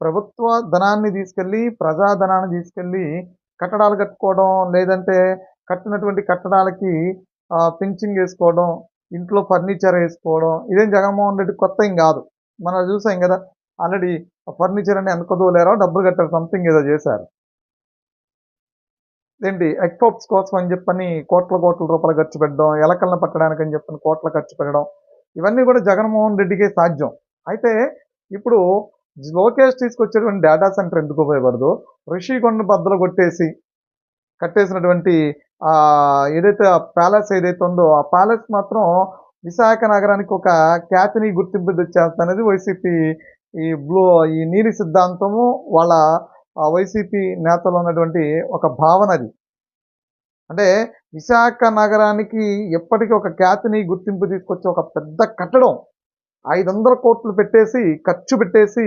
ప్రభుత్వ ధనాన్ని తీసుకెళ్ళి ప్రజాధనాన్ని తీసుకెళ్ళి కట్టడాలు కట్టుకోవడం లేదంటే కట్టినటువంటి కట్టడాలకి ఫించింగ్ వేసుకోవడం ఇంట్లో ఫర్నిచర్ వేసుకోవడం ఇదేం జగన్మోహన్ రెడ్డి కొత్త ఏం కాదు. మనం చూసాం కదా ఆల్రెడీ ఫర్నిచర్ అని వెనకదోలేరో డబ్బులు కట్టారు సంథింగ్ ఏదో చేశారు. ఏంటి ఎక్స్పోర్ట్స్ కోసం అని చెప్పని కోట్ల కోట్ల రూపాయలు ఖర్చు పెట్టడం ఎలకలను పట్టడానికి అని చెప్పని కోట్ల ఖర్చు పెట్టడం ఇవన్నీ కూడా జగన్మోహన్ రెడ్డికే సాధ్యం. అయితే ఇప్పుడు లోకేష్ తీసుకొచ్చేటువంటి డేటా సెంటర్ ఎందుకు ఉపయోగపడదు ఋషికొండ బద్దలు కొట్టేసి కట్టేసినటువంటి ఆ ఏదైతే ప్యాలెస్ ఏదైతే ఉందో ఆ ప్యాలెస్ మాత్రం విశాఖ నగరానికి ఒక ఖ్యాతిని గుర్తింపు తెచ్చేస్తుంది వైసీపీ ఈ బ్లూ ఈ నీలి సిద్ధాంతము వాళ్ళ వైసీపీ నేతలు ఉన్నటువంటి ఒక భావన అది అంటే విశాఖ నగరానికి ఎప్పటికీ ఒక ఖ్యాతిని గుర్తింపు తీసుకొచ్చే ఒక పెద్ద కట్టడం ఐదు వందల కోట్లు పెట్టేసి ఖర్చు పెట్టేసి